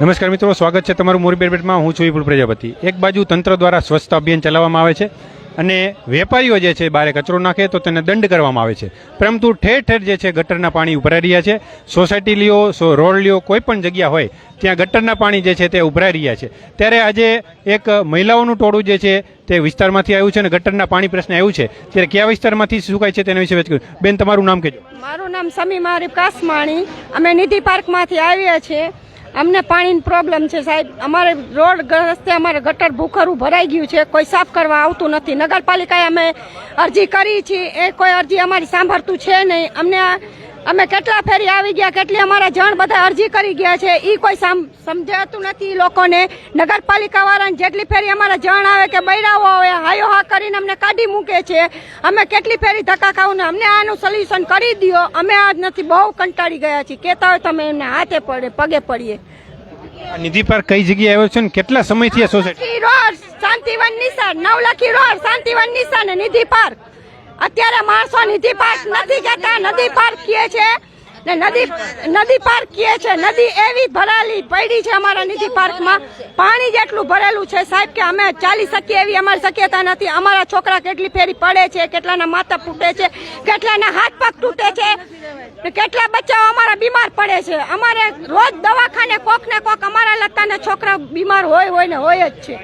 નમસ્કાર મિત્રો, સ્વાગત છે તમારું મોરી બેટમાં હું છું વિપુલ પ્રજાપતિ. એક બાજુ તંત્ર દ્વારા સ્વચ્છતા અભિયાન ચલાવવામાં આવે છે અને વેપારીઓ જે છે બારે કચરો નાખે તો તેને દંડ કરવામાં આવે છે. પરંતુ ઠેર ઠેર જે છે ગટરના પાણી ઉભરાઈ રહ્યા છે. સોસાયટી લ્યો રોડ લ્યો કોઈ પણ જગ્યા હોય, ત્યાં ગટરના પાણી જે છે તે ઉભરાઈ રહ્યા છે. ત્યારે આજે એક મહિલાઓનું ટોળું જે છે તે વિસ્તારમાંથી આવ્યું છે અને ગટરના પાણી પ્રશ્ન આવ્યું છે. ત્યારે કયા વિસ્તારમાંથી સુકાય છે તેના વિશે વાત બેન, તમારું નામ કહેજો. મારું નામ સમીમા આરીફ કાસમાણી. અમે નિધિ પાર્કમાંથી આવ્યા છીએ. અમને પાણીની પ્રોબ્લેમ છે સાહેબ. અમારે રોડ રસ્તે અમારે ગટર ભૂખરું ભરાઈ ગયું છે. કોઈ સાફ કરવા આવતું નથી. નગરપાલિકાએ અમે અરજી કરી છે. એ કોઈ અરજી અમારી સાંભળતું છે નહીં. અમને અમે કેટલા ફેરી આવી ગયા કેટલી અમારા જણ બધા અરજી કરી ગયા છે એ કોઈ સામ- સમજાતું નથી લોકોને. નગરપાલિકા વાળાને જેટલી ફેરી અમારા જણ આવે કે બૈરાઓ આવે હાયો હા કરીને અમને કાઢી મૂકે છે. અમે કેટલી ફેરી ધક્કા ખાવું અમને આનું સોલ્યુશન કરી દ્યો. અમે આજ નથી બહુ કંટાળી ગયા છીએ. કહેતા હોય તમે એમને હાથે પડે પગે પડીએ. નિધિ પાર્ક કઈ જગ્યાએ આવ્યો છે ને કેટલા સમયથી આ સોસાયટી રોડ શાંતિવન નિશાન નવલખી રોડ શાંતિવન નિશાન નિધિ પાર્ક. અત્યારે માણસો નિધિ પાર્ક નથી જતા નદી પાર્ક કહે છે. ને નદી નદી પાર કહે છે. નદી એવી ભરાલી પડી છે અમારા નિધિ પાર્કમાં. પાણી જેટલું ભરેલું છે સાહેબ કે અમે ચાલી શકીએ એવી અમારી શક્યતા નથી. અમારા છોકરા કેટલી ફેરી પડે છે કેટલાના માથા ફૂટે છે કેટલાના હાથ પગ તૂટે છે. કેટલા બચ્ચાઓ અમારા બીમાર પડે છે. અમારે રોજ દવાખાને કોક ને કોક અમારા લતાના છોકરા બીમાર હોય હોય ને હોય જ છે.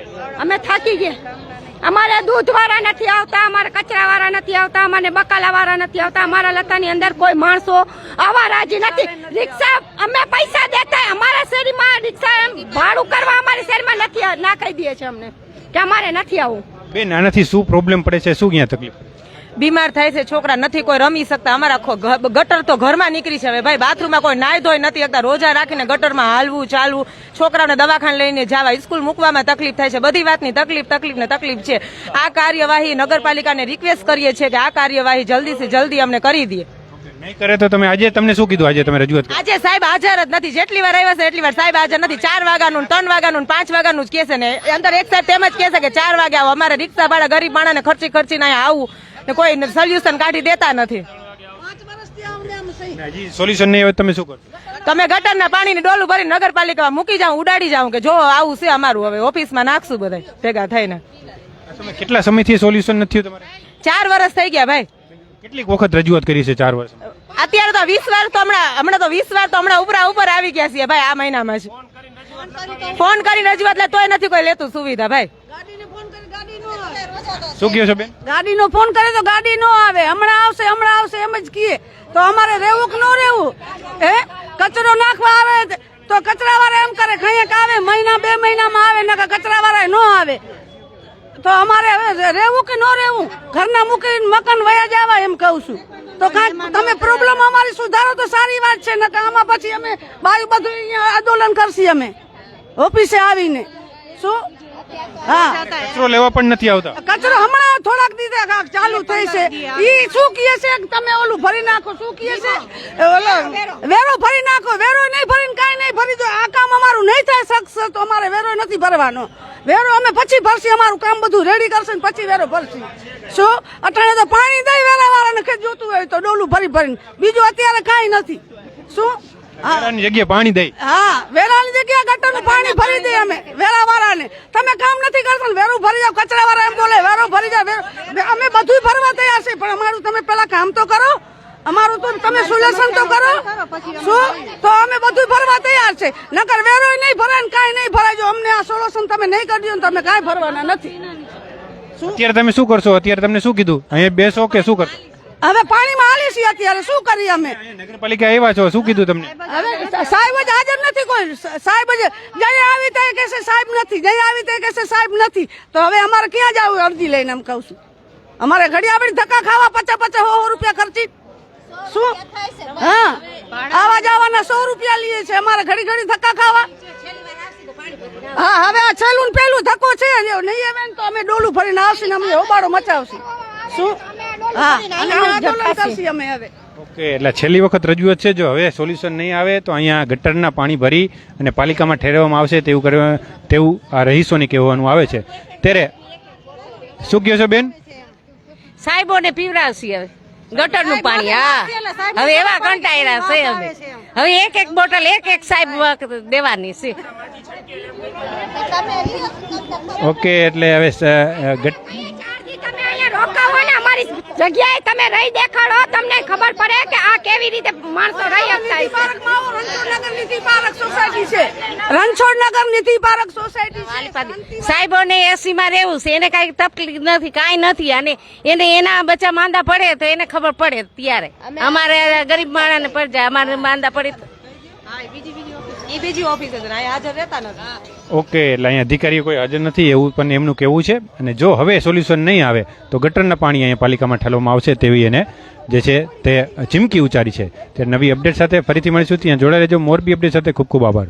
અમે થાકી ગયા. અમારે દૂધ વાળા નથી આવતા અમારે કચરા વાળા નથી આવતા અમારે બકાલા વાળા નથી આવતા અમારા લતાની અંદર કોઈ માણસો આવા રાજી નથી રિક્ષા અમે પૈસા દેતા અમારા શેરીમાં રિક્ષા એમ ભાડું કરવા અમારી શેરીમાં નથી નાખી દે છે અમને કે અમારે નથી આવવું બેન આનાથી શું પ્રોબ્લેમ પડે છે? શું ક્યાં તકલીફ? બીમાર થાય છે છોકરા નથી કોઈ રમી શકતા અમારા ગટર તો ઘરમાં નીકળી છે. હવે ભાઈ બાથરૂમમાં કોઈ નાય ધોઈ નથી શકતા રોજા રાખીને ગટરમાં હાલવું ચાલવું છોકરાઓને દવાખાને લઈને જવા સ્કૂલ મૂકવામાં તકલીફ થાય છે બધી વાતની તકલીફ તકલીફ ને તકલીફ છે. આ કાર્યવાહી નગરપાલિકાને રિક્વેસ્ટ કરીએ છીએ કે આ કાર્યવાહી જલ્દીથી જલ્દી અમને કરી દે. નહીં કરે તો તમે આજે તમને શું કીધું? આજે તમે રજૂઆત આજે સાહેબ હાજર જ નથી. જેટલી વાર આવ્યા છે એટલી વાર સાહેબ હાજર નથી. ચાર વાગ્યાનું ત્રણ વાગ્યાનું પાંચ વાગ્યાનું જ કહેશે ને. અંદર એક સાહેબ તેમ જ કહેશે કે ચાર વાગે આવો. અમારે રિક્ષા ભાડા ગરીબ માણસને ખર્ચી ખર્ચીને અહીંયા આવું. ને કોઈ સોલ્યુશન કાઢી દેતા નથી. સોલ્યુશન નહીં હોય તમે શું કરો? તમે ગટરના પાણીની ડોલું ભરી નગરપાલિકામાં મૂકી જાઉં ઉડાડી જાઉં કે જો આવું છે અમારું હવે ઓફિસમાં નાખશું બધા ભેગા થઈને. કેટલા સમયથી સોલ્યુશન નથી તમારે? ચાર વર્ષ થઈ ગયા ભાઈ. કેટલીક વખત રજૂઆત કરી છે ચાર વર્ષ અત્યારે તો વીસ વાર તો હમણાં હમણાં તો વીસ વાર તો હમણાં ઉપરા ઉપર આવી ગયા છીએ ભાઈ આ મહિનામાં જ. ફોન કરી. રજૂઆત લે તોય નથી કોઈ લેતું સુવિધા ભાઈ. શું કહો છો બેન? ગાડીનો ફોન કરે તો ગાડી નો આવે. હમણાં આવશે હમણાં આવશે એમ જ કીએ. તો અમારે રહેવું કે ન રહેવું? હે? કચરો નાખવા આવે તો કચરા વાળા એમ કરે કંઈક આવે? મહિના બે મહિનામાં આવે ને કચરા વાળા ન આવે. તો અમારે હવે રહેવું કે ન રહેવું? ઘરના મૂકીને મકાન વયા જવા એમ કહું છું. તો કાંઈક તમે પ્રોબ્લેમ અમારી સુધારો તો સારી વાત છે ને આમાં પછી અમે બાયું બધું અહીંયા આંદોલન કરશી અમે. ઓફિસે આવીને. શું? હા. કચરો લેવા પણ નથી આવતા. કચરો હમણાં થોડાક દીધા કાક ચાલુ થઈ છે. ઈ શું કહે છે તમે ઓલું ભરી નાખો? શું કહે છે? ઓલો વેરો. ભરી નાખો. વેરો નહીં ભરીને કાંઈ નહીં ભરી દો. આ કામ અમારું નહીં થાય શકશે તો અમારે વેરો નથી ભરવાનો. વેરો અમે પછી ભરશી. અમારું કામ બધું રેડી કરશે ને પછી વેરો ભરશી. શું? અટાણે તો પાણી દઈ વેરા વાળાને ખેત જોતું હોય તો ડોલું ભરી ભરીને. બીજું અત્યારે કાંઈ નથી. શું? વેરાની જગ્યાએ પાણી દઈ હા વેરાની જગ્યાએ ગટરનું પાણી ભરી દઈએ અમે વેરા વાળાને તમે કામ નથી કરતા વેરું ભરી જાવ કચરા વાળા એમ બોલે વેરો ભરી જાવ અમે બધું ભરવા તૈયાર છે પણ અમારું તમે પેલા કામ તો કરો અમારું તો તમે સોલ્યુશન તો કરો. શું? તો અમે બધું ભરવા તૈયાર છે નકર વેરો નહીં ભરાય ને કાંઈ નહીં ભરાય. જો અમને આ સોલ્યુશન તમે નહીં કરી દો ને તમે કાંઈ ભરવાના નથી. અત્યારે તમે શું કરશો? અત્યારે તમને શું કીધું? અહીંયા બેસો કે શું કરશો? હવે પાણીમાં હાલી છીએ અત્યારે. શું કરીએ અમે? નગરપાલિકા આવ્યા છો. શું કીધું તમને? હવે સાહેબ જ હાજર નથી કોઈ. સાહેબ જ જઈ આવી ત્યાં કહેશે સાહેબ નથી. જઈ આવી ત્યાં કહેશે સાહેબ નથી. તો હવે અમારે ક્યાં જવું અરજી લઈને એમ કહું છું. અમારે ઘડી આપણે ધક્કા ખાવા પચાસ પચાસ સો રૂપિયા ખર્ચી. શું? હા. આવા જવાના સો રૂપિયા લઈએ છે. અમારે ઘડી ઘડી ધક્કા ખાવા. હા હવે આ છેલ્લું પેલું ધક્કો છે. નહીં આવે તો અમે ડોલું ભરીને આવશે ને અમને હોબાળો મચાવશું. શું? હા આંદોલન કરશી અમે હવે. ઓકે એટલે છેલ્લી વખત રજૂઆત છે જો હવે સોલ્યુશન નહીં આવે તો અહીંયા ગટરના પાણી ભરી અને પાલિકામાં ઠેરવવામાં આવશે તેવું કરવા તેવું આ રહીશોને કહેવાનું આવે છે. ત્યારે શું કહો છો બેન? સાહેબોને પીવડાવશી હવે. ગટરનું પાણી હા. હવે એવા કંટાયરા છે અમે. હવે એક એક બોટલ એક એક સાહેબ દેવાની છે. ઓકે એટલે હવે સ- અ, ગટ- તમે અહીંયા રોકાવો ને અમારી જગ્યાએ તમે રહી દેખાડો તમને ખબર પડે કે આ કેવી રીતે માણસો રહી રણછોડનગર નીતિ પાર્ક સોસાયટી સાહેબોને એસી માં રહેવું છે એને કઈ તકલીફ નથી કાંઈ નથી. અને એને એના બચ્ચા માંદા પડે તો એને ખબર પડે ત્યારે. અમારે ગરીબ માણસને પડી જાય અમારે માંદા પડે તો. એ બીજી ઓફિસ છે અહીંયા હાજર રહેતા નથી. ઓકે, એટલે અહીંયા અધિકારીઓ કોઈ હાજર નથી, એવું પણ એમનું કહેવું છે. અને જો હવે સોલ્યુશન નહીં આવે, તો ગટરના પાણી અહીંયા પાલિકામાં ઠાલવામાં આવશે તેવી એને જે છે તે ચીમકી ઉચ્ચારી છે. તે નવી અપડેટ સાથે ફરીથી મળીશું. ત્યાં જોડાઈ રહેજો. મોરબી અપડેટ સાથે ખૂબ ખૂબ આભાર.